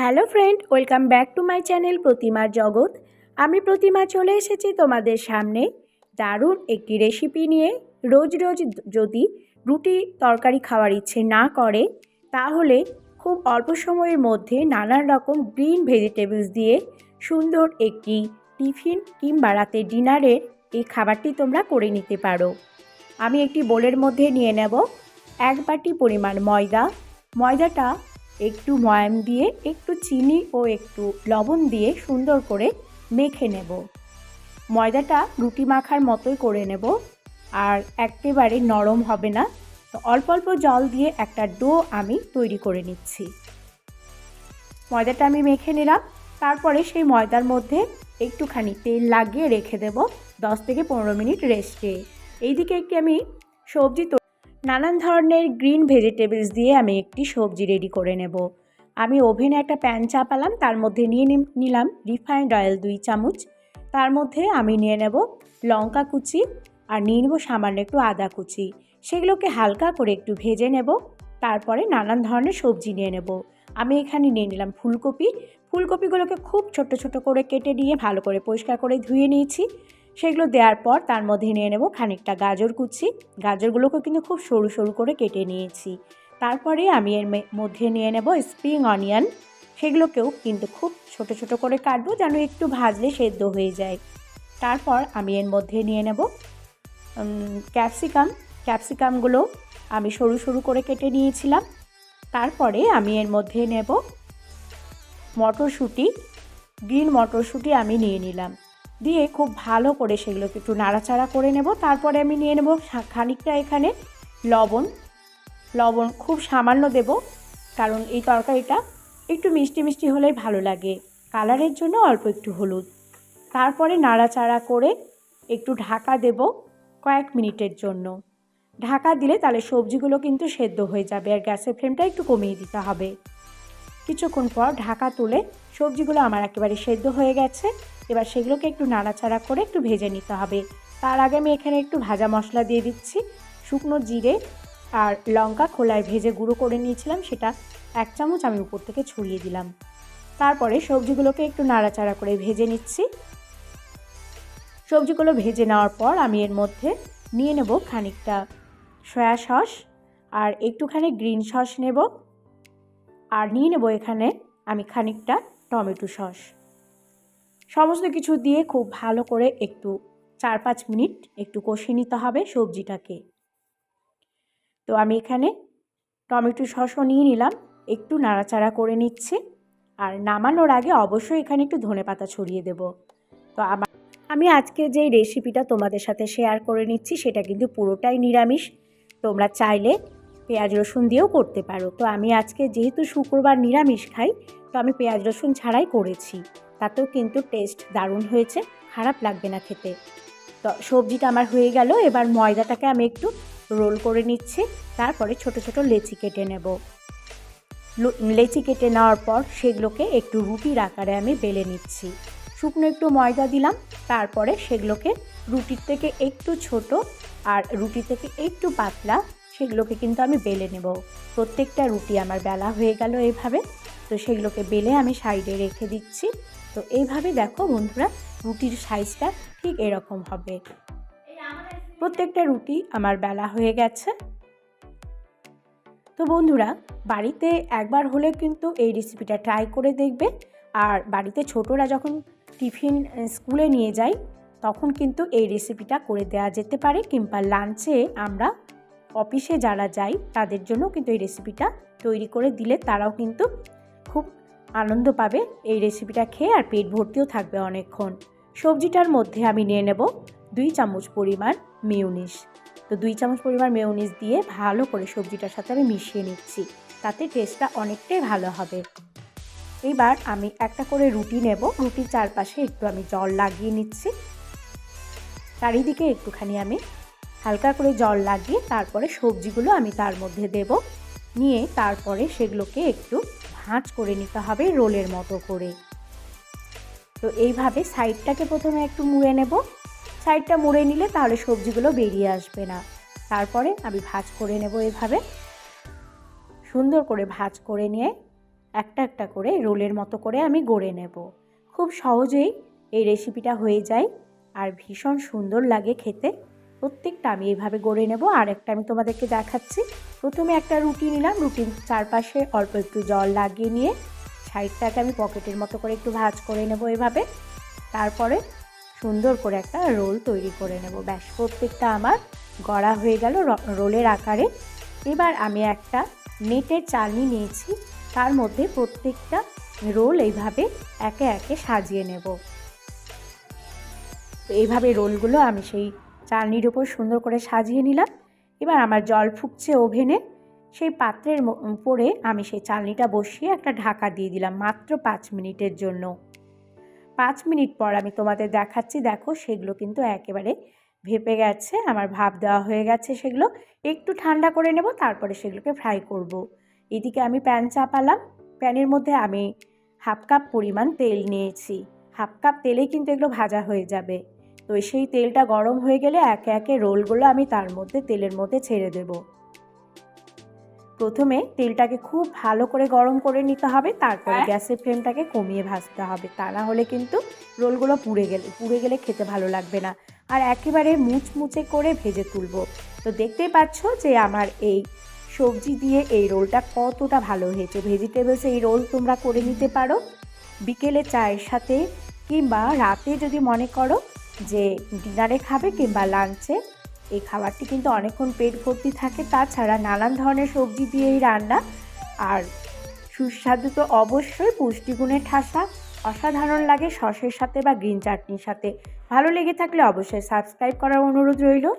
Hello friend, welcome back to my channel প্রতিমার জগৎ। আমি প্রতিমা চলে এসেছি তোমাদের সামনে। দারুণ একটি রেসিপি নিয়ে রোজ রোজ যদি রুটি তরকারি খাওয়ার ইচ্ছে না করে, তাহলে খুব অল্প সময়ের মধ্যে নানান রকম গ্রিন ভেজিটেবলস দিয়ে সুন্দর একটি টিফিন কিংবা রাতে ডিনারের এই খাবারটি তোমরা করে নিতে পারো। আমি একটি বোলের মধ্যে নিয়ে নেব। এক বাটি পরিমাণ ময়দা। ময়দাটা একটু ময়াম দিয়ে, একটু চিনি ও একটু লবণ দিয়ে সুন্দর করে মেখে নেব। ময়দাটা রুটি মাখার মতোই করে নেব। আর একেবারে নরম হবে না। তো অল্প অল্প জল দিয়ে একটা ডো আমি তৈরি করে নিচ্ছি। ময়দাটা আমি মেখে নিলাম। তারপরে সেই ময়দার মধ্যে একটুখানি তেল লাগিয়ে রেখে দেব। দশ থেকে পনেরো মিনিট রেস্টে। এইদিকে একটি আমি সবজি নানান ধরনের গ্রিন ভেজিটেবলস দিয়ে আমি একটি সবজি রেডি করে নেব। আমি ওভেনে একটা প্যান চাপালাম, তার মধ্যে নিয়ে নিলাম রিফাইন্ড অয়েল দুই চামচ। তার মধ্যে আমি নিয়ে নেব লঙ্কা কুচি আর নিয়ে নেব সামান্য একটু আদা কুচি। সেগুলোকে হালকা করে একটু ভেজে নেব, তারপরে নানান ধরনের সবজি নিয়ে নেব। আমি এখানে নিয়ে নিলাম ফুলকপি। ফুলকপিগুলোকে খুব ছোট ছোট করে কেটে নিয়ে ভালো করে পরিষ্কার করে ধুয়ে নিয়েছি। সেগুলো দেওয়ার পর তার মধ্যে নিয়ে নেব খানিকটা গাজর কুচি। গাজরগুলোকে কিন্তু খুব সরু সরু করে কেটে নিয়েছি। তারপরে আমি এর মধ্যে নিয়ে নেব স্প্রিং অনিয়ন। সেগুলোকেও কিন্তু খুব ছোট ছোট করে কাটবো যেন একটু ভাজলে সেদ্ধ হয়ে যায়। তারপর আমি এর মধ্যে নিয়ে নেব ক্যাপসিকাম। ক্যাপসিকামগুলো আমি সরু সরু করে কেটে নিয়েছিলাম। তারপরে আমি এর মধ্যে নেব মটরশুঁটি। গ্রিন মটরশুঁটি আমি নিয়ে নিলাম। দিয়ে খুব ভালো করে সেগুলোকে একটু নাড়াচাড়া করে নেব। তারপরে আমি নিয়ে নেব খানিকটা এখানে লবণ। লবণ খুব সামান্য দেব, কারণ এই তরকারিটা একটু মিষ্টি মিষ্টি হলেই ভালো লাগে। কালারের জন্য অল্প একটু হলুদ। তারপরে নাড়াচাড়া করে একটু ঢাকা দেব কয়েক মিনিটের জন্য। ঢাকা দিলে তাহলে সবজিগুলো কিন্তু সেদ্ধ হয়ে যাবে আর গ্যাসের ফ্লেমটা একটু কমিয়ে দিতে হবে। কিছুক্ষণ পর ঢাকা তুলে সবজিগুলো আমার একেবারে সেদ্ধ হয়ে গেছে। এবার সেগুলোকে একটু নাড়াচাড়া করে একটু ভেজে নিতে হবে। তার আগে আমি এখানে একটু ভাজা মশলা দিয়ে দিচ্ছি। শুকনো জিরে আর লঙ্কা খোলায় ভেজে গুঁড়ো করে নিয়েছিলাম। সেটা এক চামচ আমি উপর থেকে ছড়িয়ে দিলাম। তারপরে সবজিগুলোকে একটু নাড়াচাড়া করে ভেজে নিচ্ছি। সবজিগুলো ভেজে নেওয়ার পর আমি এর মধ্যে নিয়ে নেব খানিকটা সয়া সস আর একটুখানি গ্রিন সস নেব। আর নিয়ে নেব এখানে আমি খানিকটা টমেটো সস। সমস্ত কিছু দিয়ে খুব ভালো করে একটু চার পাঁচ মিনিট একটু কষিয়ে নিতে হবে সবজিটাকে। তো আমি এখানে টমেটো সসও নিয়ে নিলাম, একটু নাড়াচাড়া করে নিচ্ছি। আর নামানোর আগে অবশ্যই এখানে একটু ধনে পাতা ছড়িয়ে দেব। তো আমার আমি আজকে যেই রেসিপিটা তোমাদের সাথে শেয়ার করে নিচ্ছি সেটা কিন্তু পুরোটাই নিরামিষ। তোমরা চাইলে পেঁয়াজ রসুন দিয়েও করতে পারো। তো আমি আজকে যেহেতু শুক্রবার নিরামিষ খাই, তো আমি পেঁয়াজ রসুন ছাড়াই করেছি। তাতেও কিন্তু টেস্ট দারুণ হয়েছে, খারাপ লাগবে না খেতে। তো সবজিটা আমার হয়ে গেল, এবার ময়দাটাকে আমি একটু রোল করে নিচ্ছি, তারপরে ছোট ছোট লেচি কেটে নেব। লেচি কেটে নেওয়ার পর সেগুলোকে একটু রুটির আকারে আমি বেলে নিচ্ছি। শুকনো একটু ময়দা দিলাম, তারপরে সেগুলোকে রুটির থেকে একটু ছোট আর রুটি থেকে একটু পাতলা সেগুলোকে কিন্তু আমি বেলে নেব। প্রত্যেকটা রুটি আমার বেলা হয়ে গেল এভাবে। তো সেগুলোকে বেলে আমি সাইডে রেখে দিচ্ছি। তো এইভাবে দেখো বন্ধুরা, রুটির সাইজটা ঠিক এরকম হবে। প্রত্যেকটা রুটি আমার বেলা হয়ে গেছে। তো বন্ধুরা, বাড়িতে একবার হলে কিন্তু এই রেসিপিটা ট্রাই করে দেখবে। আর বাড়িতে ছোটরা যখন টিফিন স্কুলে নিয়ে যায়, তখন কিন্তু এই রেসিপিটা করে দেওয়া যেতে পারে কিংবা লাঞ্চে আমরা অফিসে যারা যায়, তাদের জন্য কিন্তু এই রেসিপিটা তৈরি করে দিলে তারাও কিন্তু খুব আনন্দ পাবে। এই রেসিপিটা খেয়ে আর পেট ভর্তিও থাকবে অনেকক্ষণ। সবজিটার মধ্যে আমি নিয়ে নেব দুই চামচ পরিমাণ মেউনিস তো দুই চামচ পরিমাণ মেউনিস দিয়ে ভালো করে সবজিটার সাথে আমি মিশিয়ে নিচ্ছি। তাতে টেস্টটা অনেকটাই ভালো হবে। এবার আমি একটা করে রুটি নেব। রুটির চারপাশে একটু আমি জল লাগিয়ে নিচ্ছি। চারিদিকে একটুখানি আমি হালকা করে জল লাগিয়ে তারপরে সবজিগুলো আমি তার মধ্যে দেব। নিয়ে তারপরে সেগুলোকে একটু ভাঁজ করে নিতে হবে রোলের মতো করে। তো এইভাবে সাইডটাকে প্রথমে একটু মুড়ে নেব। সাইডটা মুড়ে নিলে তাহলে সবজিগুলো বেরিয়ে আসবে না। তারপরে আমি ভাজ করে নেব এভাবে। সুন্দর করে ভাজ করে নিয়ে একটা একটা করে রোলের মতো করে আমি গড়ে নেব। খুব সহজেই এই রেসিপিটা হয়ে যায় আর ভীষণ সুন্দর লাগে খেতে। প্রত্যেকটা আমি এইভাবে গড়ে নেব। আর একটা আমি তোমাদেরকে দেখাচ্ছি। প্রথমে একটা রুটি নিলাম। রুটির চারপাশে অল্প একটু জল লাগিয়ে নিয়ে সাইডটাকে আমি পকেটের মতো করে একটু ভাজ করে নেব এভাবে। তারপরে সুন্দর করে একটা রোল তৈরি করে নেব। ব্যাস, প্রত্যেকটা আমার গড়া হয়ে গেল রোলের আকারে। এবার আমি একটা নেটের চালনি নিয়েছি। তার মধ্যে প্রত্যেকটা রোল এইভাবে একে একে সাজিয়ে নেব। এইভাবে রোলগুলো আমি সেই চালনির ওপর সুন্দর করে সাজিয়ে নিলাম। এবার আমার জল ফুটছে ওভেনে। সেই পাত্রের উপরে আমি সেই চালনিটা বসিয়ে একটা ঢাকা দিয়ে দিলাম মাত্র পাঁচ মিনিটের জন্য। পাঁচ মিনিট পর আমি তোমাদের দেখাচ্ছি, দেখো সেগুলো কিন্তু একেবারে ভেপে গেছে, আমার ভাপ দেওয়া হয়ে গেছে সেগুলো। একটু ঠান্ডা করে নেব, তারপরে সেগুলোকে ফ্রাই করব। এদিকে আমি প্যান চাপালাম। প্যানের মধ্যে আমি হাফ কাপ পরিমাণ তেল নিয়েছি। হাফ কাপ তেলেই কিন্তু এগুলো ভাজা হয়ে যাবে। তো সেই তেলটা গরম হয়ে গেলে একে একে রোলগুলো আমি তার মধ্যে তেলের মধ্যে ছেড়ে দেব। প্রথমে তেলটাকে খুব ভালো করে গরম করে নিতে হবে তারপরে হ্যাঁ। গ্যাসের ফ্লেমটাকে কমিয়ে ভাজতে হবে। তা না হলে কিন্তু রোলগুলো পুড়ে গেলে পুড়ে গেলে খেতে ভালো লাগবে না। আর একেবারে মুচমুচে করে ভেজে তুলব। তো দেখতেই পাচ্ছ যে আমার এই সবজি দিয়ে এই রোলটা কতটা ভালো হয়েছে। ভেজিটেবলস এই রোল তোমরা করে নিতে পারো। বিকেলে চায়ের সাথে কিংবা রাতে যদি মনে করো যে ডিনারে খাবে কিংবা লাঞ্চে এই খাবারটি কিন্তু অনেকক্ষণ পেট ভর্তি থাকে। তাছাড়া নানান ধরনের সবজি দিয়ে এই রান্না। আর সুস্বাদু তো অবশ্যই পুষ্টিগুণের ঠাসা। অসাধারণ লাগে সসের সাথে বা গ্রিন চাটনির সাথে। ভালো লেগে থাকলে অবশ্যই সাবস্ক্রাইব করার অনুরোধ রইল।